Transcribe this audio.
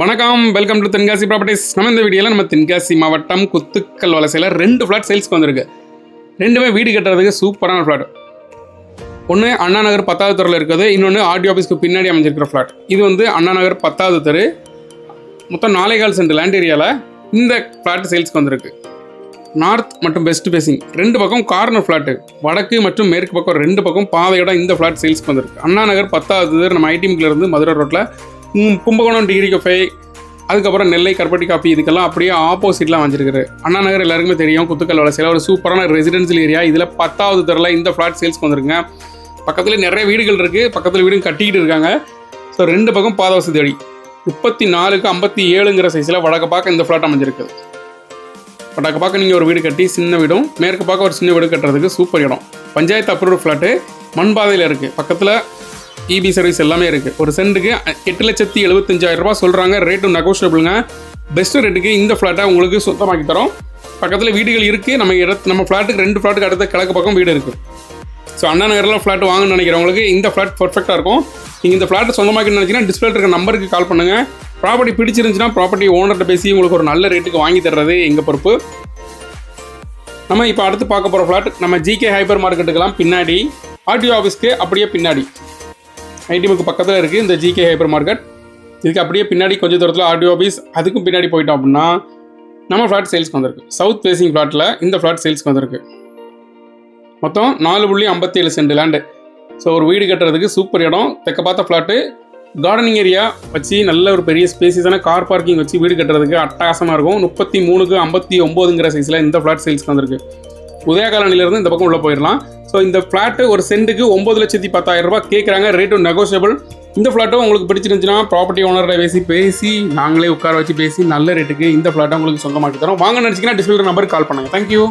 வணக்கம் welcome to Tenkasi properties நம்ம இந்த வீடியோவில் நம்ம தென்காசி மாவட்டம் குத்துக்கல் வலசையில் ரெண்டு ஃப்ளாட் சேல்ஸ்க்கு வந்திருக்கு. ரெண்டுமே வீடு கட்டுறதுக்கு சூப்பரான ஃப்ளாட் ஒன்று அண்ணா நகர் பத்தாவது தெருவில் இருக்குது இன்னொன்று ஆர்டி ஆஃபீஸ்க்கு பின்னாடி அமைஞ்சிருக்கிற ஃப்ளாட் இது வந்து அண்ணா நகர் பத்தாவது தெரு. மொத்தம் நாலேகால் சென்ட் லேண்ட் ஏரியாவில் இந்த ஃப்ளாட் சேல்ஸ்க்கு வந்திருக்கு. நார்த் மற்றும் வெஸ்ட் ஃபேசிங் ரெண்டு பக்கம் கார்னர் ஃப்ளாட்டு வடக்கு மற்றும் மேற்கு பக்கம் ரெண்டு பக்கம் பாதையோட இந்த ஃப்ளாட் சேல்ஸ்க்கு வந்திருக்கு. அண்ணா நகர் பத்தாவது தெரு நம்ம ஐடிஎம்ல இருந்து மதுரை ரோட்டில் கும்பகோணம் டிகிரி கஃபே அதுக்கப்புறம் நெல்லை கருப்பட்டி காப்பி இதுக்கெல்லாம் அப்படியே ஆப்போசிட்லாம் வந்திருக்குது. அண்ணா நகர் எல்லாருக்குமே தெரியும் குத்துக்கல் வளசையில் ஒரு சூப்பரான ரெசிடென்சியல் ஏரியா இதில் பத்தாவது தெருவில் இந்த ஃப்ளாட் சேல்ஸ்க்கு வந்திருக்குங்க. பக்கத்தில் நிறைய வீடுகள் இருக்குது பக்கத்தில் வீடும் கட்டிக்கிட்டு இருக்காங்க. ஸோ ரெண்டு பக்கம் பாத வசதி அடி. முப்பத்தி நாலுக்கு ஐம்பத்தி ஏழுங்கிற சைஸில் வடக்க பார்க்க இந்த ஃப்ளாட் அமைஞ்சிருக்குது வடக்கு பார்க்க நீங்கள் ஒரு வீடு கட்டி சின்ன வீடும் மேற்கு பார்க்க ஒரு சின்ன வீடு கட்டுறதுக்கு சூப்பர் இடம். பஞ்சாயத்து அப்ரூவ் ஃப்ளாட்டு மண் பாதையில் இருக்குது பக்கத்தில் இபி சர்வீஸ் எல்லாமே இருக்குது ஒரு சென்ட்டுக்கு எட்டு லட்சத்தி எழுபத்தஞ்சாயிரம் ரூபாய் சொல்கிறாங்க ரேட்டும் நெகோஷியபிளுங்க பெஸ்ட் ரேட்டுக்கு இந்த ஃப்ளாட்டை உங்களுக்கு சுத்தமாக்கி தரோம். பக்கத்தில் வீடுகள் இருக்குது நம்ம இடத்து நம்ம ஃப்ளாட்டுக்கு ரெண்டு ஃப்ளாட்டுக்கு அடுத்த கிழக்கு பக்கம் வீடு இருக்குது ஸோ அண்ணா நகரில் ஃப்ளாட் வாங்கணும்னு நினைக்கிறவங்களுக்கு இந்த ஃப்ளாட் பர்ஃபெக்டாக இருக்கும். நீங்கள் இந்த ஃப்ளாட்டை சொந்தமாக்கி நினச்சிங்கன்னா டிஸ்பிளே இருக்க நம்பருக்கு கால் பண்ணுங்கள் ப்ராப்பர்ட்டி பிடிச்சிருந்துச்சுன்னா ப்ராப்பர்ட்டி ஓனர்கிட்ட பேசி உங்களுக்கு ஒரு நல்ல ரேட்டுக்கு வாங்கி தர்றது எங்கள் பொறுப்பு. நம்ம இப்போ அடுத்து பார்க்க போகிற ஃப்ளாட் நம்ம ஜிகே ஹைப்பர் மார்க்கெட்டுக்கெல்லாம் பின்னாடி ஆர்டிஓ ஆஃபீஸ்க்கு அப்படியே பின்னாடி. ஐடிஎம்க்கு பக்கத்தில் இருக்குது இந்த ஜிகே ஹைப்பர் மார்க்கெட் இதுக்கு அப்படியே பின்னாடி கொஞ்சம் தூரத்தில் ஆர்டிஓ ஆஃபீஸ் அதுக்கும் பின்னாடி போயிட்டோம் அப்படின்னா நம்ம ஃப்ளாட் சேல்ஸ்க்கு வந்திருக்கு. சவுத் ஃபேசிங் ஃப்ளாட்டில் இந்த ஃப்ளாட் சேல்ஸ்க்கு வந்திருக்கு. மொத்தம் நாலு புள்ளி ஐம்பத்தி ஏழு சென்ட் லேண்டு ஸோ ஒரு வீடு கட்டுறதுக்கு சூப்பர் இடம். தெக்க பார்த்த ஃப்ளாட்டு கார்டனிங் ஏரியா வச்சு நல்ல ஒரு பெரிய ஸ்பேசியஸான கார் பார்க்கிங் வச்சு வீடு கட்டுறதுக்கு அட்டகாசமாக இருக்கும். முப்பத்தி மூணுக்கு ஐம்பத்தி ஒம்போதுங்கிற சைஸில் இந்த ஃப்ளாட் சேல்ஸ்க்கு வந்திருக்கு. உதய காலனிலேருந்து இந்த பக்கம் உள்ளே போயிடலாம். ஸோ இந்த ஃப்ளாட்டு ஒரு சென்ட்டுக்கு ஒம்பது லட்சத்தி பத்தாயிரம் ரூபாய் கேட்குறாங்க ரேட்டும் நெகோஷியபிள் இந்த ஃப்ளாட்டும் உங்களுக்கு பிடிச்சிருந்துச்சுன்னா ப்ராப்பர்ட்டி ஓனரில் பேசி பேசி நாங்களே உட்கார வச்சு பேசி நல்ல ரேட்டுக்கு இந்த ஃப்ளாட்டை உங்களுக்கு சொந்தமாக்கி தரோம். வாங்க நினச்சிங்கன்னா டிஸ்பிளர் நம்பருக்கு கால் பண்ணுங்கள் தேங்க்யூ